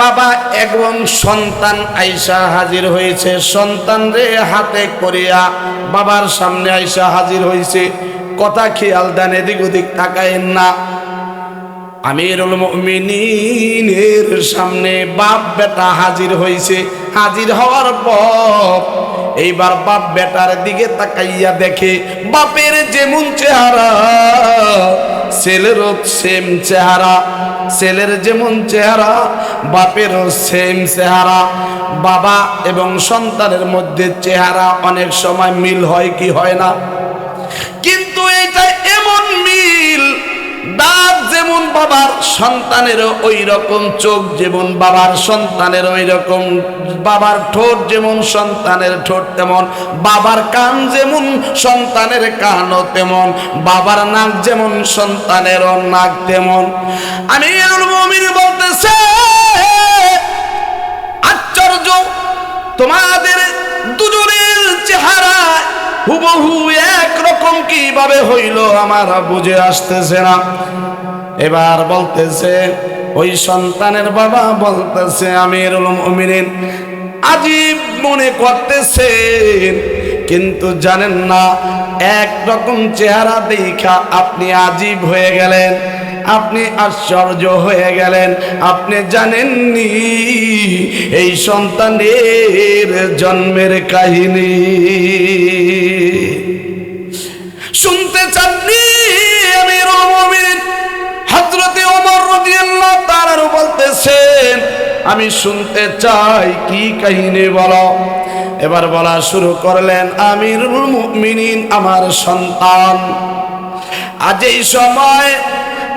বাবা এবং সন্তান আইসা হাজির হয়েছে। সন্তান রে হাতে করিয়া বাবার সামনে আইসা হাজির হয়েছে কথা খেয়াল দেন, এদিক ওদিক তাকায়েন না। আমিরুল মুমিনিনের সামনে বাপ বেটা হাজির হয়েছে হাজির হওয়ার পর এইবার বাপ বেটার দিকে তাকাইয়া দেখে বাপের যেমন চেহারা ছেলেরও সেম চেহারা। ছেলের যেমন চেহারা বাপেরও সেম চেহারা। বাবা এবং সন্তানের মধ্যে চেহারা অনেক সময় মিল হয় কি হয় না? দাঁত যেমন বাবার, সন্তানেরও ওই রকম চোখ যেমন বাবার সন্তানের ওই রকম বাবার ঠোঁট যেমন সন্তানের ঠোঁট তেমন, বাবার কান যেমন সন্তানের কানও তেমন, বাবার নাক যেমন সন্তানেরও নাক তেমন। আমি বলতেছে, আশ্চর্য, তোমাদের দুজনের চেহারা হুবহু একরকম কীভাবে হইল আমার বুঝে আসতেছে না। এবার বলতেছে, ওই সন্তানের বাবা বলতেছে, আমিরুল মুমিনিন, আজীব মনে করতেছেন কিন্তু জানেন না এক রকম চেহারা দেখা আপনি আজীব হয়ে গেলেন। আপনি আশ্চর্য হয়ে গেলেন। আপনি জানেননি এই সন্তানের জন্মের কাহিনী। শুনতে চাননি আমি রমিন হজরতে ওমর রাদিয়াল্লাহু তাআলা বলতেছেন, আমি শুনতে চাই কি কাহিনী বলো? এবার বলা শুরু করলেন, আমিরুল মুমিনিন, আমার সন্তান। আজ এই সময়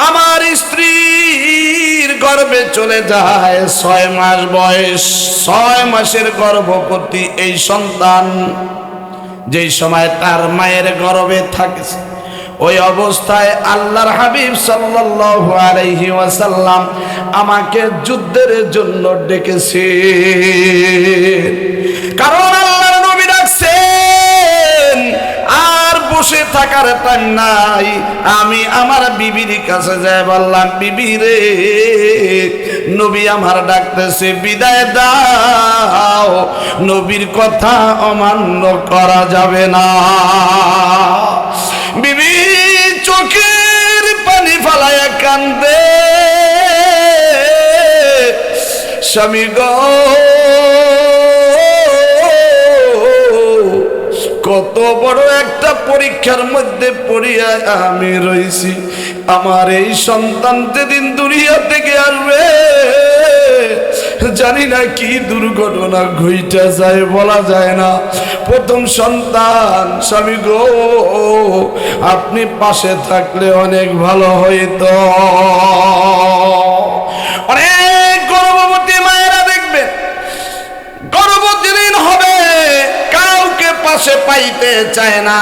আমার স্ত্রীর গর্ভে চলে যায়, ছয় মাস বয়স, ছয় মাসের গর্ভবতী এই সন্তান যেই সময় তার মায়ের গর্বে থাকে ওই অবস্থায় আল্লাহর হাবিব সাল্লাল্লাহু আলাইহি ওয়াসাল্লাম আমাকে যুদ্ধের জন্য ডেকেছে। কারণ আল্লাহর বসে থাকার টাইম নাই। আমি আমার বিবির কাছে যাই বললাম, বিবি রে, নবী আমার ডাকতেছে, বিদায় দাও। নবীর কথা অমান্য করা যাবে না। বিবি চোখের পানি ফালায় কান্দে। স্বামী গো পরীক্ষার মধ্যে পড়িয়া আমি রইছি। আমার এই সন্তান যেদিন দুনিয়া থেকে আসবে, জানি না কি দুর্ঘটনা ঘইটা যায়, বলা যায় না। প্রথম সন্তান, স্বামী গো, আপনি পাশে থাকলে অনেক ভালো হইতো। অনেক গর্ভবতী মায়েরা দেখবেন গর্ভবতী দিন হবে কাউকে পাশে পাইতে চায় না,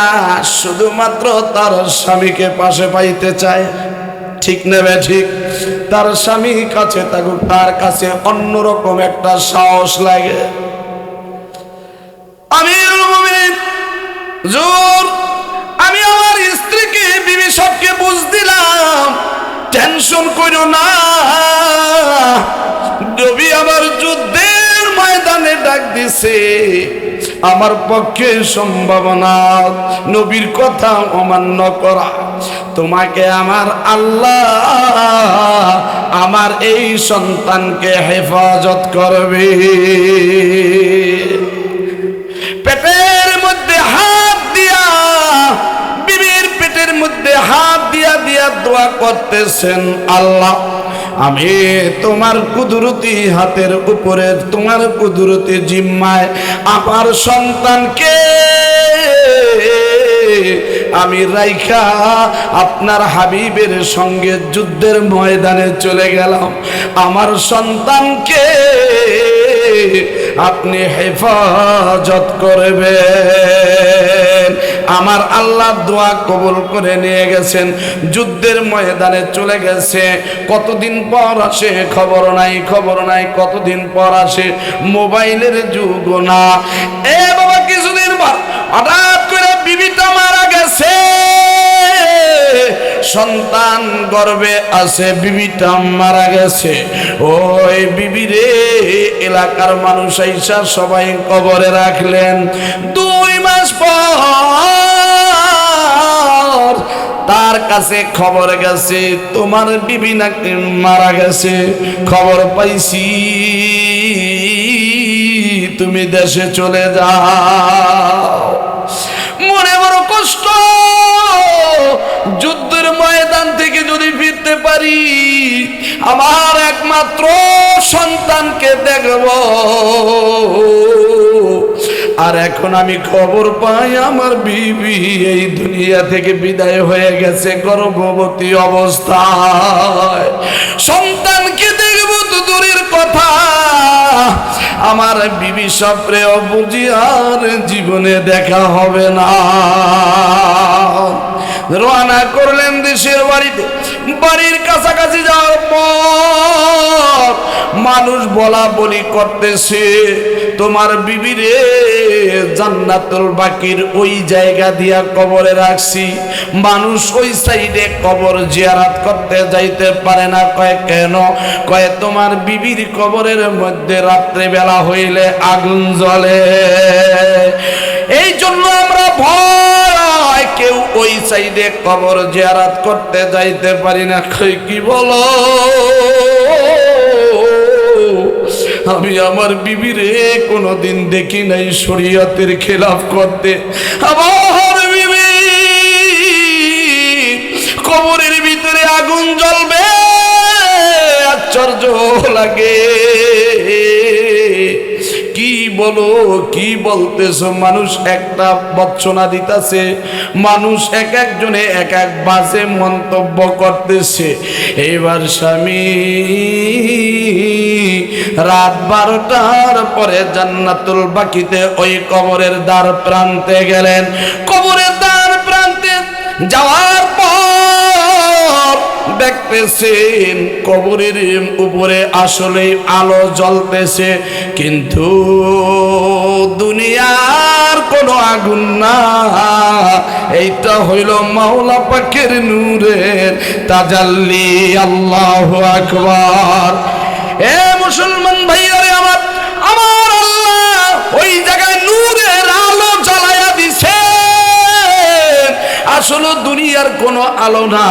শুধুমাত্র তার স্বামীকে পাশে পাইতে চায়। ঠিক নেবে ঠিক? তার স্বামী কাছে থাকুক তার কাছে অন্যরকম একটা সাহস লাগে। আমি জোর, আমি আমার স্ত্রীকে, বিবি সবকে বুঝ দিলাম, টেনশন করো না। রবি আবার যুদ্ধের ময়দানে ডাক দিছে আমার পক্ষে সম্ভাবনা নবীর কথা অমান্য করা। তোমাকে আমার আল্লাহ, আমার এই সন্তানকে হেফাজত করবে। পেটের মধ্যে হাত দিয়া, বিবির পেটের মধ্যে হাত দিয়া দিয়া দোয়া করতেছেন আল্লাহ। আমি তোমার কুদরতি হাতের উপরে, তোমার কুদরতি জিম্মায় আমার সন্তানকে আমি রাইখা আপনার হাবিবের সঙ্গে যুদ্ধের ময়দানে চলে গেলাম। আমার সন্তানকে আপনি হেফাজত করবেন। আমার আল্লাহ দোয়া কবুল করে নিয়ে গেছেন। যুদ্ধের ময়দানে চলে গেছে। কতদিন পর আসে খবর নাই খবর নাই, কতদিন পর আসে মোবাইলের যুগ না। এ বাবা, কিছুদিন পর হঠাৎ করে বিবিটা মারা গেছে। সন্তান গর্বে আছে, বিবিটা মারা গেছে। ওই বিবিরে এলাকার মানুষ আইসা সবাই কবরে রাখলেন। দুই মাস পর তার কাছে খবর গেছে, তোমার বিবি নাকি মারা গেছে। খবর পাইছি, তুমি দেশে চলে যাও। মনে বড় কষ্ট। যুদ্ধের ময়দান থেকে যদি ফিরতে পারি, আমার একমাত্র সন্তানকে দেখব। আর এখন আমি খবর পাই, আমার বিবি এই দুনিয়া থেকে বিদায় হয়ে গেছে গর্ভবতী অবস্থায়। সন্তানকে দেখব তো দূরের কথা। আমার বিবি সপ্রেয় বুঝি আর জীবনে দেখা হবে না। রওনা করলেন দেশের বাড়িতে। বাড়ির কাছাকাছি যাওয়ার পর মানুষ বলা বলি করতেছে, তোমার বিবিরে জান্নাতুল বাকির ওই জায়গা দিয়া কবরে রাখছি। মানুষ ওই সাইডে কবর জিয়ারাত করতে যাইতে পারে না। কয়, কেন? কয়, তোমার বিবির কবরের মধ্যে রাত্রে বেলা হইলে আগুন জ্বলে। এই জন্য আমরা ভয় ওই সাইডে কবর জিয়ারাত করতে যাইতে পারি না। কি বলো? আমি আমার বিবিরে কোনোদিন দেখি নাই শরীয়তের খেলাফ করতে। আমার বিবি কবরের ভিতরে আগুন জ্বলবে, আশ্চর্য লাগে। বলো, কি বলতেছো? মানুষ একটা বচ্চনা দিতাছে, মানুষ এক একজনে এক এক বাজে মন্তব্য করতেছে। এবার স্বামী রাত বারোটার পরে জান্নাতুল বাকিতে ওই কবরের দ্বার প্রান্তে গেলেন। কবরের দ্বার প্রান্তে যাওয়ার পর দেখতেছেন, কবরের উপরে আসলে আলো জ্বলতেছে, কিন্তু দুনিয়ার কোনো আগুন না। এইটা হইল মাওলা পাকের নূরের তাজাল্লি, আল্লাহ আকবার। এ মুসলমান ভাইয়ারে আসলে দুনিয়ার কোনো আলো না,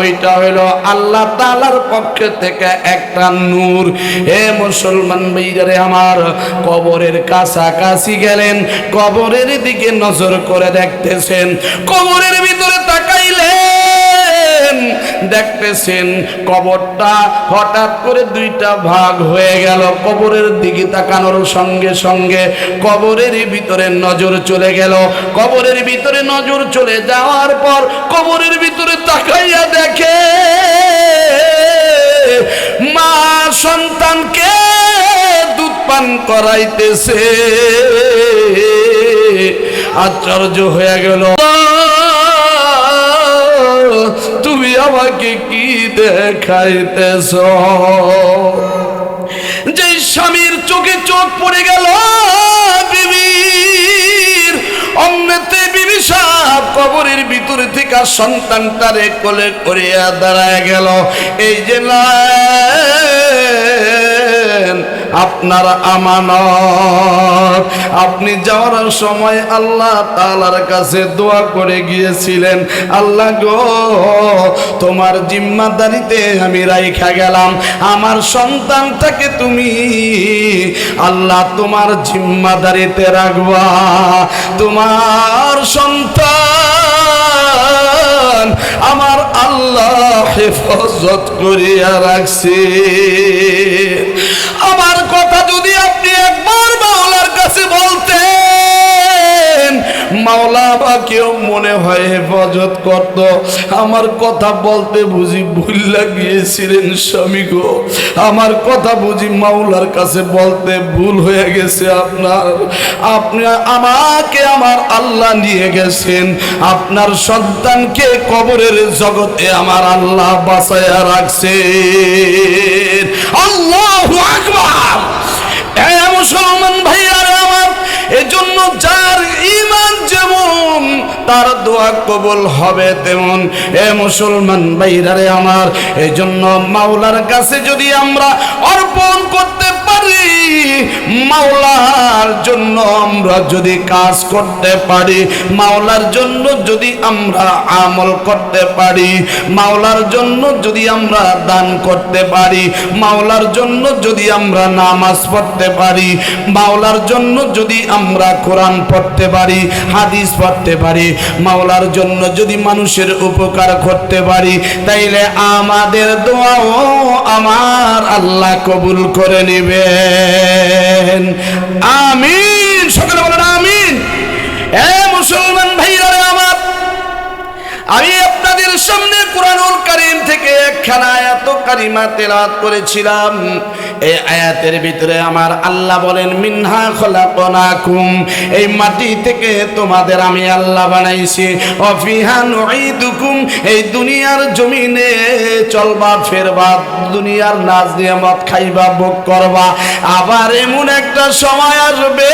ওইটা হইল আল্লাহ তালার পক্ষ থেকে একটা নূর। হে মুসলমান ভাইয়ারে আমার, কবরের কাছাকাছি গেলেন, কবরের দিকে নজর করে দেখতেছেন, কবরের ভিতরে দেখতেছেন, কবরটা হঠাৎ করে দুইটা ভাগ হয়ে গেল। কবরের দিকে তাকানোর সঙ্গে সঙ্গে কবরের ভিতরে নজর চলে গেল। কবরের ভিতরে নজর চলে যাওয়ার পর কবরের ভিতরে তাকাইয়া দেখে, মা সন্তানকে দুধ পান করাইতেছে। আশ্চর্য হয়ে গেল। আমাকে কি দেখাইতেছ? যে স্বামীর চোখে চোখ পড়ে গেল অন্যতে বিবি সাপ কবরের ভিতর থেকে সন্তানটারে কোলে করিয়া দাঁড়ায় গেল। এই যে নেন আপনার আমানত। আপনি যাওয়ার সময় আল্লাহ তালার কাছে দোয়া করে গিয়েছিলেন। আল্লাহ গো, তোমার জিম্মাদারিতে আমি রাইখা গেলাম। আমার সন্তানটাকে তুমি আল্লাহ তোমার জিম্মাদারিতে রাখবা। তোমার সন্তান আমার আল্লাহ হেফাজত করিয়া রাখছে। আমার কথা যদি আপনি একবার বাংলার কাছে মাওলা বা কেউ মনে হয় হেফাজত করত। আমার কথা বলতে বুঝি ভুল লাগিয়েছিলেন স্বামী গো। আমার কথা বুঝি মাওলার কাছে বলতে ভুল হয়ে গেছে আপনার। আপনি আমাকে আমার আল্লাহ নিয়ে গেছেন। আপনার সন্তানকে কবরের জগতে আমার আল্লাহ বাঁচাইয়া রাখছে আল্লাহ মুসলমান ভাইয়ারা আমার এজন্য যার ইমান যেমন, তার দোয়া কবুল হবে তেমন। এ মুসলমান ভাইরারে আমার, এজন্য মাওলার কাছে যদি আমরা অর্পণ করতে পারি, মাওলার জন্য আমরা যদি কাজ করতে পারি, মাওলার জন্য যদি আমরা আমল করতে পারি, মাওলার জন্য যদি আমরা দান করতে পারি, মাওলার জন্য যদি আমরা নামাজ পড়তে পারি, মাওলার জন্য যদি আমরা কোরআন পড়তে পারি, হাদিস পড়তে পারি, মাওলার জন্য যদি মানুষের উপকার করতে পারি, তাইলে আমাদের দোয়াও আমার আল্লাহ কবুল করে নেবেন। আমিন, সকলে বলেন আমিন। এ মুসলমান ভাইরা আমার, আমি আপনাদের সামনে কোরআনুল কারীম থেকে একখানা আয়াত কারিমা তেলাওয়াত করেছিলাম। এই আয়াতের ভিতরে আমার আল্লাহ বলেন, মিনহা খলাকনাকুম এই মাটি থেকে তোমাদের আমি আল্লাহ বানাইছি। অফিহা নুঈদুকুম এই দুনিয়ার জমিনে চলবা, ফেরবা, দুনিয়ার নাজ নিয়ামত খাইবা, ভোগ করবা। আবার এমন একটা সময় আসবে,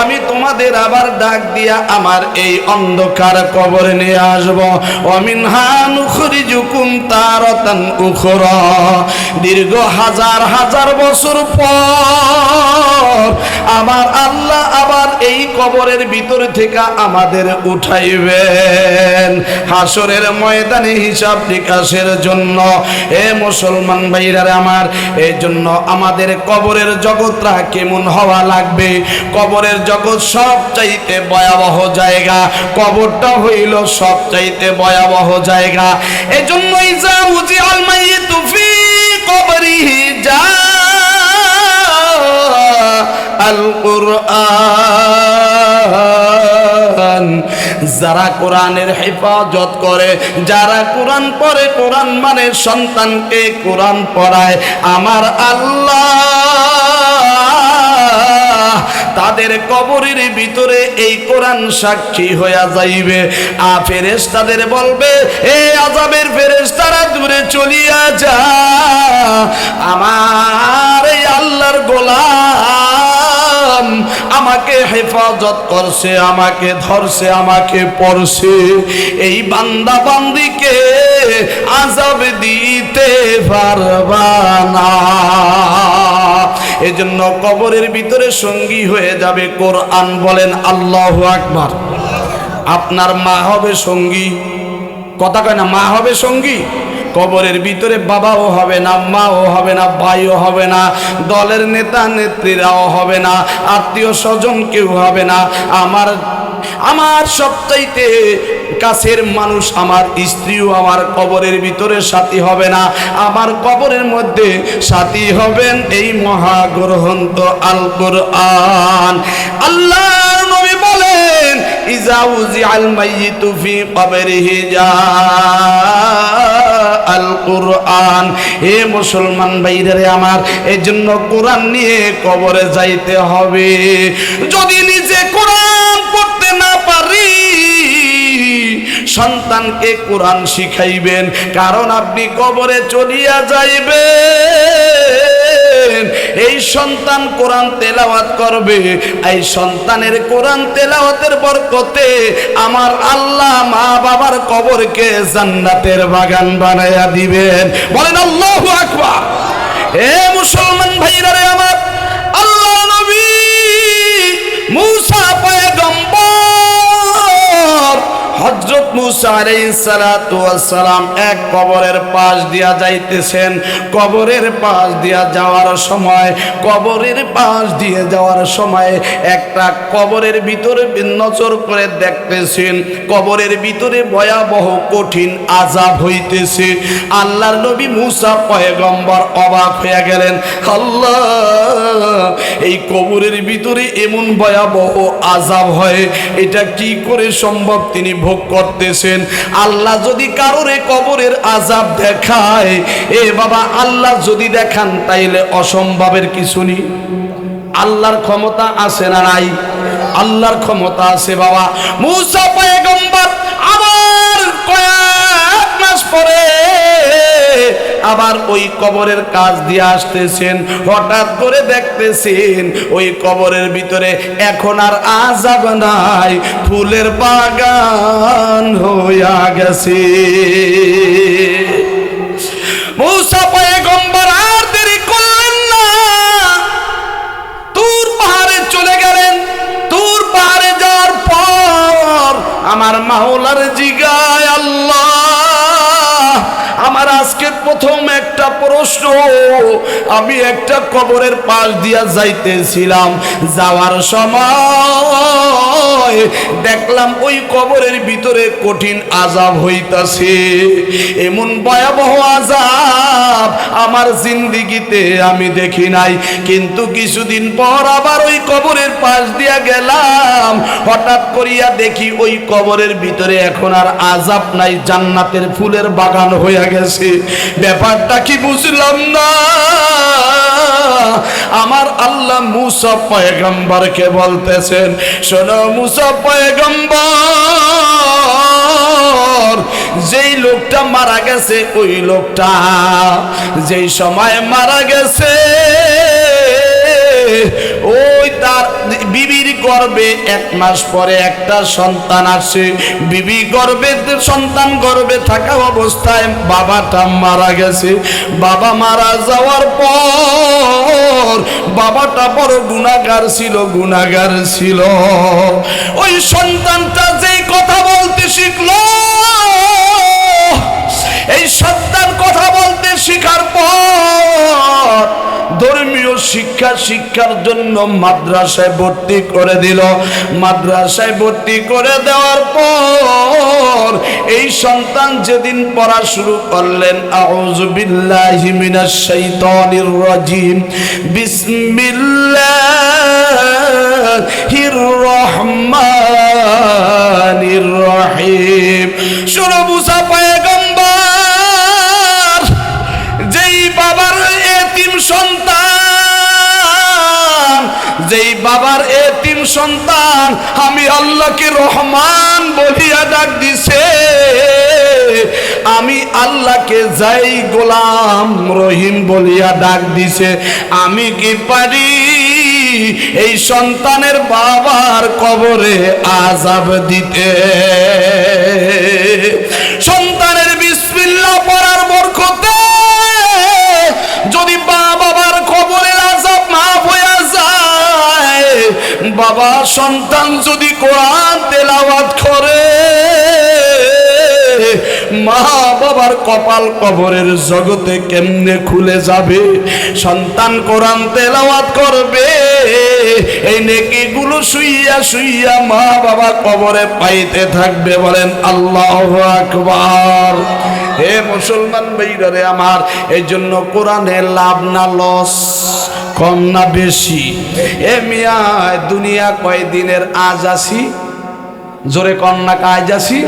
আমি তোমাদের আবার ডাক দিয়া আমার এই অন্ধকার কবরে নিয়ে আসব। অমিন হান উখরিজুকুম তারতান উখরা। দীর্ঘ হাজার হাজার বছর পর আমার আল্লাহ আবার এই কবরের ভিতর থেকে আমাদের উঠাইবেন। হাসরের ময়দানে হিসাব জন্য। এ মুসলমান ভাইরারে আমার, এই জন্য আমাদের কবরের জগৎটা কেমন হওয়া লাগবে? কবরের জগৎ সব চাইতে ভয়াবহ জায়গা। কবরটা হইল সব চাইতে ভয়াবহ জায়গা। এজন্যই যা উজি আল মাইয়িতু ফি কবরিহি যা আল কুরআন যারা কোরআনের হেফাজত করে, যারা কোরআন পড়ে, কোরআন মানে সন্তানকে কোরআন পড়ায়। আমার আল্লাহ তাদের কবরের ভিতরে এই কোরআন সাক্ষী হইয়া যাইবে। আ ফেরেশতাদের বলবে, এ আজাবের ফেরেশতারা দূরে চলিয়া যা। আমার এই আল্লাহর গোলাম আমাকে হেফাজত করছে, আমাকে ধরছে, আমাকে পড়ছে। এই বান্দা বান্দিকে আজাব দিতে পারবা না। এজন্য কবরের ভিতরে সঙ্গী হয়ে যাবে কোরআন বলেন আল্লাহ আকবার। আপনার মা হবে সঙ্গী। কথা কয় না, মা হবে সঙ্গী? কবরের ভিতরে বাবাও হবে না, মাও হবে না, ভাইও হবে না, দলের নেতা, নেত্রীরাও হবে না, আত্মীয় স্বজন কেউ হবে না। আমার আমার সবচাইতে কাছের মানুষ আমার স্ত্রীও আমার কবরের ভিতরে সাথী হবে না। আমার কবরের মধ্যে সাথী হবেন এই মহাগ্রহন্ত আল কোরআন আল্লাহ নবী বলেন ইজাউজি আল মাইয়িতু ফি কবরিহি যা আল কোরআন এ মুসলমান ভাইদের আমার এই জন্য কোরআন নিয়ে কবরে যাইতে হবে। যদি নিজে কোরআন পড়তে না পারি, সন্তানকে কোরআন শিখাইবেন, কারণ আপনি কবরে চলিয়া যাইবেন। এই সন্তান কোরআন তেলাওয়াত করবে, এই সন্তানের কোরআন তেলাওয়াতের বরকতে আমার আল্লাহ মা বাবার কবরকে জান্নাতের বাগান বানাইয়া দিবেন। বলেন, আল্লাহু আকবার! হে মুসলমান ভাইরা রে আমার, আল্লাহ কবরের পাশ দিয়া যাইতেছেন। কবরের পাশ যাওয়ার সময়, কবরের পাশ দিয়ে যাওয়ার সময় একটা কবরের ভিতরে করে দেখতেছেন, কবরের ভিতরে ভয়াবহ কঠিন আজাব হইতেছে। আল্লাহর নবী মুসা পয়গম্বর অবাক হয়ে গেলেন, আল্লাহ, এই কবরের ভিতরে এমন ভয়াবহ আজাব হয়, এটা কি করে সম্ভব? তিনি ভোগ করতেছেন। আল্লাহ যদি কারোরে কবরের আজাব দেখায়, এ বাবা আল্লাহ যদি দেখান, তাইলে অসম্ভবের কিছু নেই। আল্লাহর ক্ষমতা আছে না নাই? আল্লাহর ক্ষমতা আছে বাবা। মুসা পয়গম্বর আবার ওই কবরের কাজ দিয়ে আসতেছেন। হঠাৎ করে দেখতেছেন, ওই কবরের ভিতরে এখন আর আজাব নাই, ফুলের বাগান হইয়া গেছে। মুসা পয়গম্বর আর দেরি করলেন না। তুর পাহাড়ে চলে গেলেন। তুর পাহাড়ে যাওয়ার পর আমার মাওলার জিগায় আল্লাহ আজকে প্রথম একটা প্রশ্ন। আমি একটা কবরের পাশ দিয়া যাইতেছিলাম যাওয়ার সময় দেখলাম ওই কবরের ভিতরে কঠিন আজাব হইতাছে। এমন ভয়াবহ আজাব আমার জিন্দিগিতে আমি দেখি নাই। কিন্তু কিছুদিন পর আবার ওই কবরের পাশ দিয়া গেলাম। হঠাৎ করিয়া দেখি ওই কবরের ভিতরে এখন আর আজাব নাই, জান্নাতের ফুলের বাগান হইয়া গেছে। ব্যাপারটা কি বুঝলাম না? আমার আল্লাহ মুসা পয়গম্বরকে বলতেছেন, শোনো মুসা পয়গম্বর, যেই লোকটা মারা গেছে, ওই লোকটা যেই সময় মারা গেছে গর্বে এক মাস পরে একটা সন্তান আসে। বিবি গর্বে, সন্তান গর্বে থাকা অবস্থায় বাবাটা মারা গেছে। বাবা মারা যাওয়ার পর বাবাটা বড় গুণাগার ছিল গুণাগার ছিল। ওই সন্তানটা যেই কথা বলতে শিখলো, এই সন্তান কথা বলতে শিখার পর শিক্ষা শিক্ষার জন্য মাদ্রাসায় ভর্তি করে দিল। মাদ্রাসায় ভর্তি করে দেওয়ার পর এই সন্তান যেদিন পড়া শুরু করলেন, আউযু বিল্লাহি মিনাশ শাইতানির রাজিম। রহমানির রহিম। আল্লাহকে রহমান বলিয়া ডাক দিছে। আমি আল্লাহকে যাই গোলাম রহিম বলিয়া ডাক দিছে। আমি কি পারি এই সন্তানের বাবার কবরে আজাব দিতে? বাবা সন্তান যদি কোরআন তেলাওয়াত করে, মা বাবার কপাল কবরের জগতে কেমনে খুলে যাবে? সন্তান কোরআন তেলাওয়াত করবে, এই নেকি গুলো শুইয়া শুইয়া মা বাবা কবরে পাইতে থাকবে বলেন আল্লাহ আকবার। হে মুসলমান ভাইরে আমার এই জন্য কোরআনের লাভ না লস। কম না বেশি। এ মিয়া দুনিয়া কয়দিনের আজ আসি? জোরে কন্যা কাজ আসি?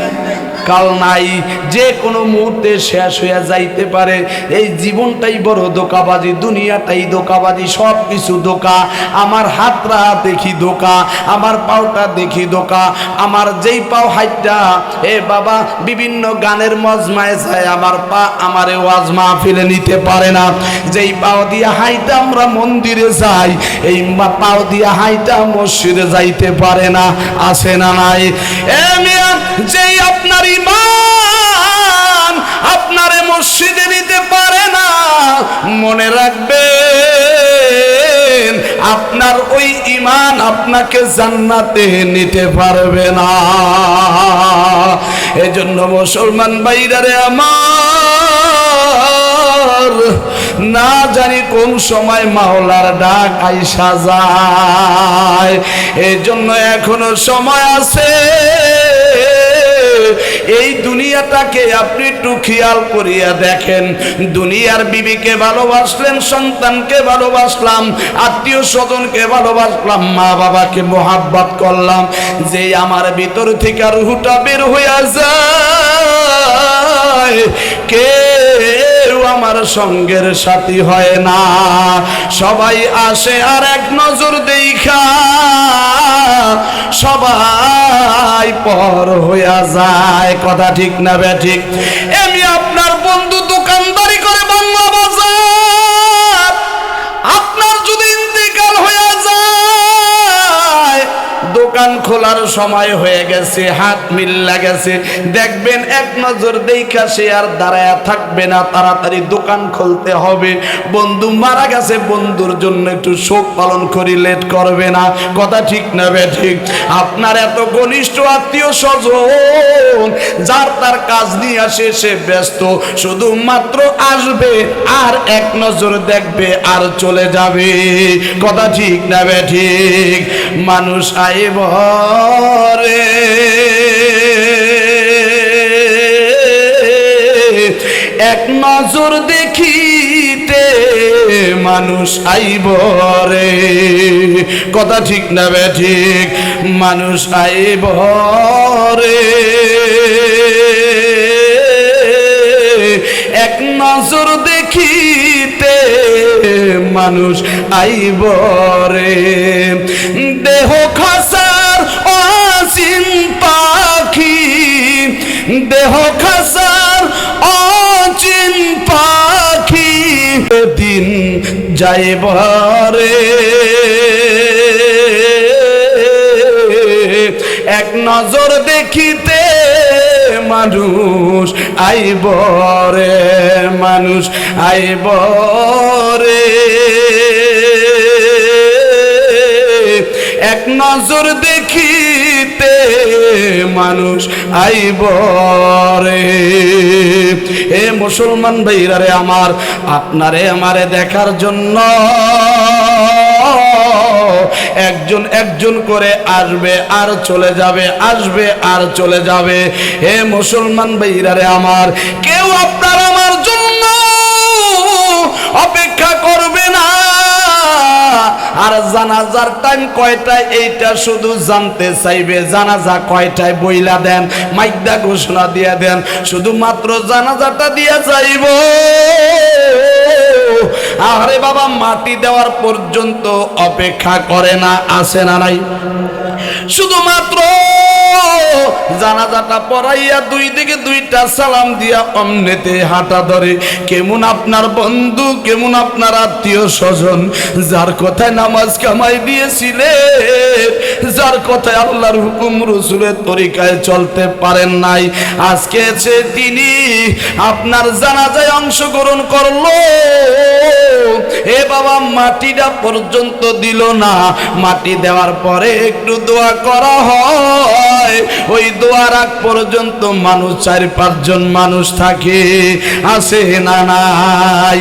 কাল নাই। যে কোনো মুহূর্তে শেষ হইয়া যাইতে পারে। এই জীবনটাই বড় দোকাবাজি দুনিয়াটাই দোকাবাজি সব কিছু দোকা আমার হাতরা দেখি দোকা আমার পাওটা দেখি দোকা আমার যেই পাও হাইটটা, এ বাবা, বিভিন্ন গানের মজমায় যায়, আমার পা আমারে ওয়াজ মাহফিলে নিতে পারে না। যেই পাও দিয়া হাইটা আমরা মন্দিরে যাই, এই পাও দিয়া হাইটা মসজিদে যাইতে পারে না। আসে না নাই? এ মিয়া, যেই আপনার ইমান আপনারে মসজিদে নিতে পারে না। মনে রাখবেন, আপনার ওই ইমান আপনাকে জান্নাতে নিতে পারবে না। এজন্য মুসলমান বাইরারে আমার, না জানি কোন সময় মাওলার ডাক আইসা যায়। এই জন্য এখনও সময় আছে। এই দুনিয়াটাকে আপনি একটু খেয়াল করিয়া দেখেন। দুনিয়ার বিবিকে ভালোবাসলেন, সন্তানকে ভালোবাসলাম আত্মীয় স্বজনকে ভালোবাসলাম মা বাবাকে মোহাব্বত করলাম। যে আমার ভিতর থেকে রুহুটা বের হইয়া যায়, কেউ আমার সঙ্গের সাথী হয় না। সবাই আসে আর এক নজর দেখা সবাই পর হইয়া যায়। কথা ঠিক না বে ঠিক? এমনি খোলার সময় হয়ে গেছে, হাত মিল্লা গেছে দেখবেন এক নজর দেখা সে আর দাঁড়ায় থাকবে না, তাড়াতাড়ি দোকান খুলতে হবে। বন্ধু মারা গেছে, বন্ধুর জন্য একটু শোক পালন করি, লেট করবে না। কথা ঠিক না বে, ঠিক। আপনার এত ঘনিষ্ঠ আত্মীয় স্বজন, যার তার কাজ নিয়ে আসে, সে ব্যস্ত। শুধুমাত্র আসবে আর এক নজর দেখবে আর চলে যাবে। কথা ঠিক না বে, ঠিক। মানুষ আইব রে এক নজর দেখিতে মানুষ আইব রে। কথা ঠিক না বে ঠিক, মানুষ আইব রে। এক নজর দেখিতে মানুষ আইব রে। দেহ খাসার দেহ খাসার অচিন পাখি দিন যাইব রে এক নজর দেখিতে মানুষ আইব রে, মানুষ আইব রে। এক নজর দেখিতে মানুষ আইব রে। এ মুসলমান ভাইরা রে আমার, আপনারে আমারে দেখার জন্য একজন একজন করে আসবে, আর চলে যাবে, আসবে, আর চলে যাবে। হে মুসলমান ভাইরা রে আমার, কেউ আপনার আমার জন্য অপেক্ষা আর জানাজার টাইম কয়টায় এইটা শুধু জানতে চাইবে? জানাজা কয়টায় বইলা দেন? মাইকদা ঘোষণা দিয়ে দেন। শুধুমাত্র জানাজাটা দিয়ে যাইব। আরে বাবা, মাটি দেওয়ার পর্যন্ত অপেক্ষা করে না আসে না নাই? শুধুমাত্র জানাজাটা পড়াইয়া দুই দিকে দুইটা সালাম দিয়া অমনেতে হাঁটা ধরে। কেমন আপনার বন্ধু, কেমন আপনার আত্মীয় স্বজন, যার কথায় নামাজ কামাই দিয়েছিলে, যার কথায় আল্লাহর হুকুম রসুলের তরিকায় চলতে পারেন নাই। আজকে এসে তিনি আপনার জানাজায় অংশগ্রহণ করল। এ বাবা মাটিটা পর্যন্ত দিল না। মাটি দেওয়ার পরে একটু দোয়া করা হয়। ওই দোয়ার আগ পর্যন্ত মানুষ চার পাঁচজন মানুষ থাকে আসে না নাই?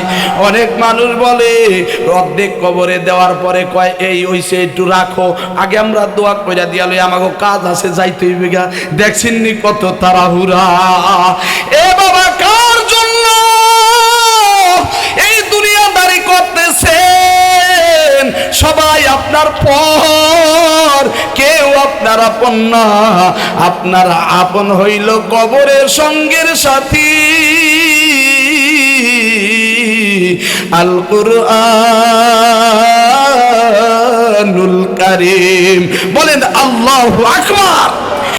অনেক মানুষ বলে, অর্ধেক কবরে দেওয়ার পরে কয়, এই ওইসে একটু রাখো। আগে আমরা দোয়া কইরা দিয়ালে আমাকে কাজ আছে, যাইতে হইবে গা। দেখছেননি কত তাড়াহুড়া। এ বাবা কার সবাই আপনার পর, কেউ আপনার আপন না। আপনার আপন হইল কবরের সঙ্গের সাথী। আল কুরআনুল কারীম। বলেন, আল্লাহু আকবার।